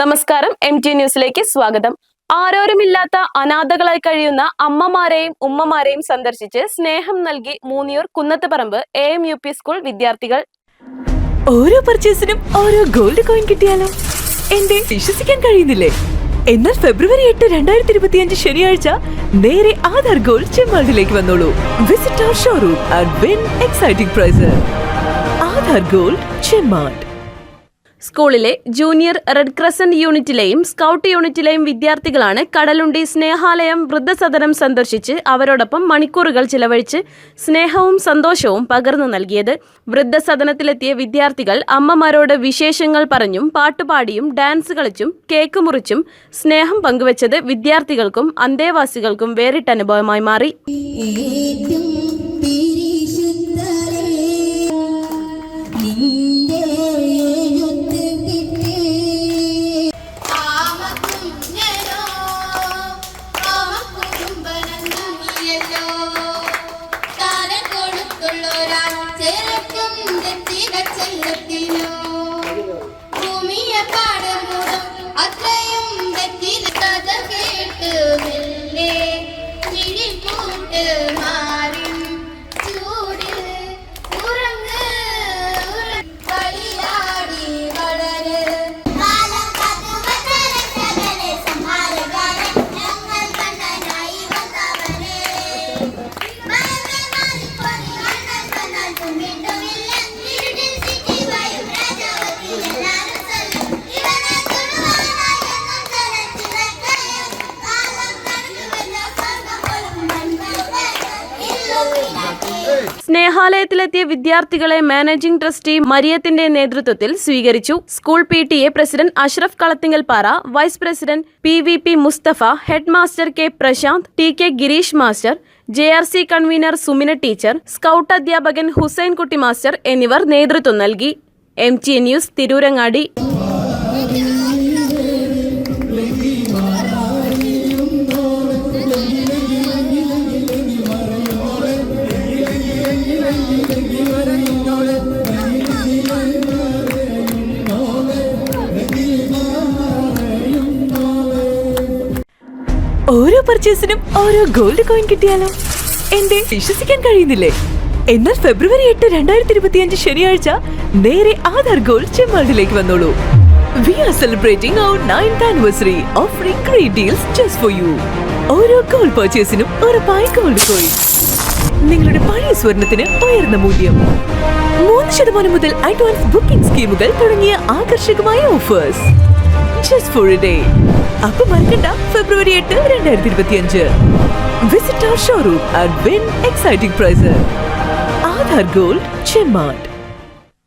നമസ്കാരം M T ന്യൂസിലേക്ക് സ്വാഗതം. ആരോരുമില്ലാത്ത അനാഥകളായി കഴിയുന്ന അമ്മമാരെയും ഉമ്മമാരെയും സന്ദർശിച്ച് സ്നേഹം നൽകി Moonniyur Kunnathuparamba A M U P school വിദ്യാർത്ഥികൾ. ഓരോ പർച്ചേസിനും ഓരോ ഗോൾഡ് കോയിൻ കിട്ടിയാലോ? എന്റെ വിശ്വസിക്കാൻ കഴിയുന്നില്ലേ? എന്നാൽ ഫെബ്രുവരി എട്ട് രണ്ടായിരത്തി ഇരുപത്തിയഞ്ച് ശനിയാഴ്ച നേരെ ആധാർ ഗോൾഡ് ചെമ്മാടിലേക്ക് വന്നോളൂ. Visit showroom and win exciting prize Aadhaar Gold Chemmad സ്കൂളിലെ ജൂനിയർ റെഡ് ക്രസന്റ് യൂണിറ്റിലെയും സ്കൗട്ട് യൂണിറ്റിലെയും വിദ്യാർത്ഥികളാണ് കടലുണ്ടി സ്നേഹാലയം വൃദ്ധസദനം സന്ദർശിച്ച് അവരോടൊപ്പം മണിക്കൂറുകൾ ചിലവഴിച്ച് സ്നേഹവും സന്തോഷവും പകർന്നു നൽകിയത്. വൃദ്ധസദനത്തിലെത്തിയ വിദ്യാർത്ഥികൾ അമ്മമാരോട് വിശേഷങ്ങൾ പറഞ്ഞും പാട്ടുപാടിയും ഡാൻസ് കളിച്ചും കേക്ക് മുറിച്ചും സ്നേഹം പങ്കുവച്ചത് വിദ്യാർത്ഥികൾക്കും അന്തേവാസികൾക്കും വേറിട്ട അനുഭവമായി മാറി. திறக்கும் செல்வத்தில் സ്നേഹാലയത്തിലെത്തിയ വിദ്യാർത്ഥികളെ മാനേജിംഗ് ട്രസ്റ്റി മരിയത്തിന്റെ നേതൃത്വത്തിൽ സ്വീകരിച്ചു. School P T A president Ashraf Kalathingalpara vice president P V P Musthafa head master K Prashanth T K Gireesh master J R C convener Sumina teacher scout അധ്യാപകൻ ഹുസൈൻ കുട്ടി മാസ്റ്റർ എന്നിവർ നേതൃത്വം നൽകി. M T news Tirurangadi. ഓരോ പർച്ചേസിനും ഓരോ gold coin കിട്ടിയാലോ? എന്റെ വിശ്വസിക്കാൻ കഴിയുന്നില്ലേ? എന്നാൽ ഫെബ്രുവരി എട്ട് രണ്ടായിരത്തി ഇരുപത്തിയഞ്ച് ശനിയാഴ്ച നേരെ ആധാർ ഗോൾഡ് ചെമ്മാടിലേക്ക് വന്നോളൂ. We are celebrating our ninth anniversary offering great deals just for you ഓരോ ഗോൾഡ് പർച്ചേസിനും ഒരു ഗോൾഡ് കോയിൻ നിങ്ങളുടെ പഴയ സ്വർണത്തിന് ഉയർന്ന മൂല്യം. മൂന്ന് ശതമാനം മുതൽ അഡ്വാൻസ് ബുക്കിംഗ് സ്കീമുകൾ തുടങ്ങിയ ആകർഷകമായ ഓഫേഴ്സ് ജസ്റ്റ് ഫോർ ഡേ അപ്പൊ മറക്കണ്ട ഫെബ്രുവരി എട്ട് രണ്ടായിരത്തി ഇരുപത്തിയഞ്ച്. Visit showroom exciting Aadhaar Gold Chemmad